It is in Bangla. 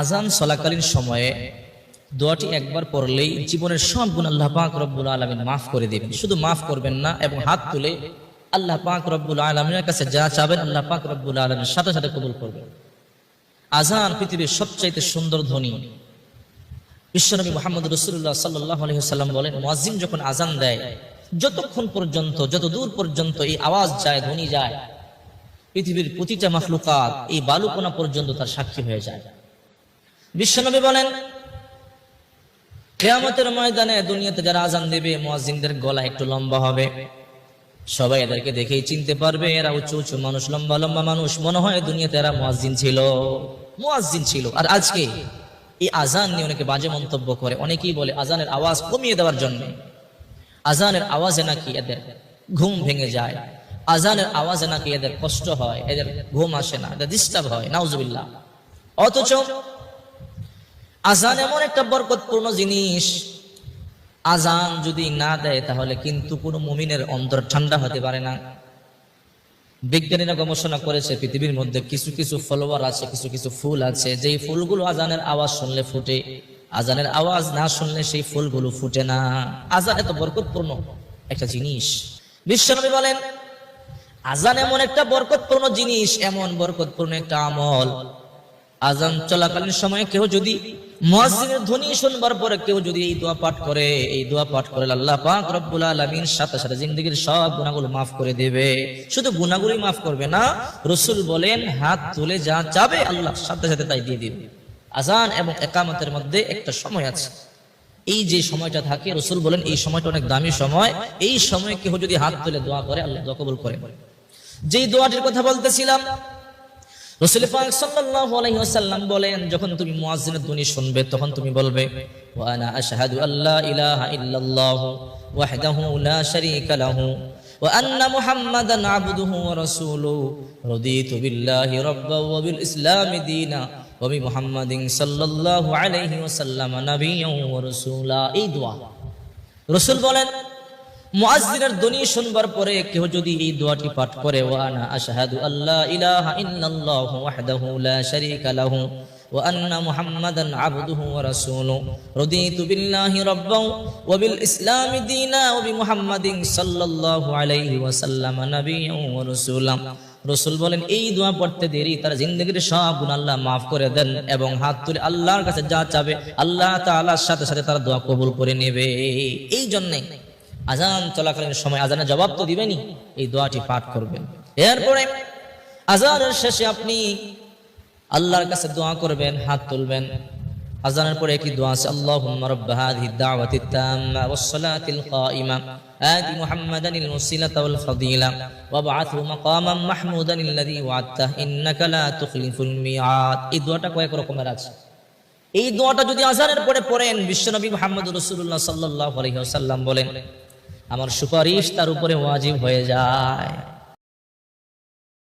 আজান চলাকালীন সময়ে দোয়াটি একবার পড়লেই জীবনের সব গুণ আল্লাহ পাক রব্বুল আলমিন মাফ করে দেবেন। শুধু মাফ করবেন না, এবং হাত তুলে আল্লাহ পাক রব্বুল আলমিনের কাছে যা চাবেন আল্লাহ পাক রব্বুল আলমের সাথে সাথে কবুল করবেন। আজান পৃথিবীর সবচাইতে সুন্দর ধ্বনি। বিশ্বনবী মোহাম্মদ রসুল্লাহ সাল্লাহ আলহিহাল্লাম বলেন, মুয়াজ্জিন যখন আজান দেয়, যতক্ষণ পর্যন্ত, যত দূর পর্যন্ত এই আওয়াজ যায়, ধ্বনি যায়, পৃথিবীর প্রতিটা মাফলুকাত এই বালুকোনা পর্যন্ত তার সাক্ষী হয়ে যায়। বিশ্বনবী বলেন, কেয়ামতের ময়দানে দুনিয়াতে যারা আজান দেবে, মুয়াজ্জিনদের গলা একটু লম্বা হবে। সবাই এদেরকে দেখেই চিনতে পারবে, এরা উঁচু উঁচু মানুষ, লম্বা লম্বা মানুষ। মনে হয় দুনিয়াতে এরা মুয়াজ্জিন ছিল। মুয়াজ্জিন ছিল। আর আজকে এই আজান নিয়ে অনেকে বাজে মন্তব্য করে। অনেকেই বলে আজানের আওয়াজ কমিয়ে দেওয়ার জন্য। আজানের আওয়াজে নাকি এদের ঘুম ভেঙে যায়। আজানের আওয়াজে নাকি এদের কষ্ট হয়, এদের ঘুম আসে না, এদের ডিস্টার্ব হয়, নাউজুবিল্লাহ। অথচ আজান এমন একটা বরকতপূর্ণ জিনিস। আজান যদি না দেয় তাহলে কিন্তু কোনো মুমিনের অন্তর ঠান্ডা হতে পারে না। বিজ্ঞানীরা গবেষণা করেছে, পৃথিবীর মধ্যে কিছু কিছু ফলোয়ার আছে, কিছু কিছু ফুল আছে। যেই ফুলগুলো আজানের আওয়াজ শুনলে ফুটে, আজানের আওয়াজ না শুনলে সেই ফুলগুলো ফুটে না। আজান এত বরকতপূর্ণ একটা জিনিস। বিশ্বনবী বলেন, আজান এমন একটা বরকতপূর্ণ জিনিস, এমন বরকতপূর্ণ একটা আমল। আজান চলাকালীন সময়ে কেউ যদি মুয়াজ্জিনের ধ্বনি শুনবার পরে কেউ যদি এই দোয়া পাঠ করে, এই দোয়া পাঠ করে আল্লাহ পাক রব্বুল আলামিন সাথে সাথে জিন্দগির সব গুনাহগুলো মাফ করে দেবে। শুধু গুনাহগুলোই মাফ করবে না, রসুল বলেন, হাত তুলে যা যাবে আল্লাহ সাথে সাথে তাই দিয়ে দিবে। আজান এবং একামতের মধ্যে একটা সময় আছে। এই যে সময়টা থাকে, রসুল বলেন, এই সময়টা অনেক দামি সময়। এই সময় কেউ যদি হাত তুলে দোয়া করে, আল্লাহ দোয়া কবুল করে। যেই দোয়াটির কথা বলতেছিলাম রসুল পাক সাল্লাল্লাহু আলাইহি ওয়াসাল্লাম বলেন, যখন তুমি মুয়াজ্জিনের ধ্বনি শুনবে, তখন তুমি বলবে ওয়া আনা আশহাদু আল্লা ইলাহা ইল্লাল্লাহ ওয়াহদাহু লা শারীকা লাহু, ওয়া আন্না মুহাম্মাদান আবদুহু ওয়া রাসূলুহু রাদিতু বিল্লাহি রাব্বান ওয়া বিল ইসলামি দীনা, ওয়া বি মুহাম্মাদিন সাল্লাল্লাহু আলাইহি ওয়াসাল্লাম নাবিয়্যান ওয়া রাসূলা। এই দোয়া। রসুল বলেন মুআজ্জিনের ধ্বনি শুনবার পরে কেউ যদি এই দোয়াটি পাঠ করে ওয়ানা আশহাদু আল্লা ইলাহা ইল্লাল্লাহ ওয়াহদাহু লা শারীকা লাহু ওয়া রাসূলুহু। রাদিতু বিল্লাহি রাব্বান ওয়া বিল ইসলামি দীনা ওয়া বি মুহাম্মাদিন সাল্লাল্লাহু আলাইহি ওয়াসাল্লাম নাবিয়্যান রসুল বলেন, এই দোয়া পড়তে দেরি, তার জিন্দগির সব গুণ আল্লাহ মাফ করে দেন এবং হাত তুলে আল্লাহর কাছে যা চাবে, আল্লাহ তাআলার সাথে সাথে তার দোয়া কবুল করে নেবে। এই জন্যে আজান চলাকালীন সময় আজানের জবাব তো দিবেনি এই দোয়াটি পাঠ করবেন। এরপরে আজানের শেষে আপনি আল্লাহর কাছে দোয়া করবেন, হাত তুলবেন। আজানের পরে কি দোয়া আছে, আল্লাহুম্মা রাব্ব হাযিহি দাওয়াতিত তাম্মা ওয়াস সালাতিল কাইমা আতি মুহাম্মাদানিল মুসিলাতা ওয়াল ফাদিলা ওয়াবআথহু মাকামান মাহমুদান আল্লাযী ওয়া'আদতা ইন্নাকা লা তুখলিফুল মিআদ। এই দোয়াটা কয়েক রকমের আছে। এই দোয়াটা যদি আজানের পরে পড়েন, বিশ্বনবী মুহাম্মদ রাসূলুল্লাহ সাল্লাল্লাহু আলাইহি ওয়াসাল্লাম বলেন আমার সুপারিশ তার উপরে ওয়াজিব হয়ে যায়।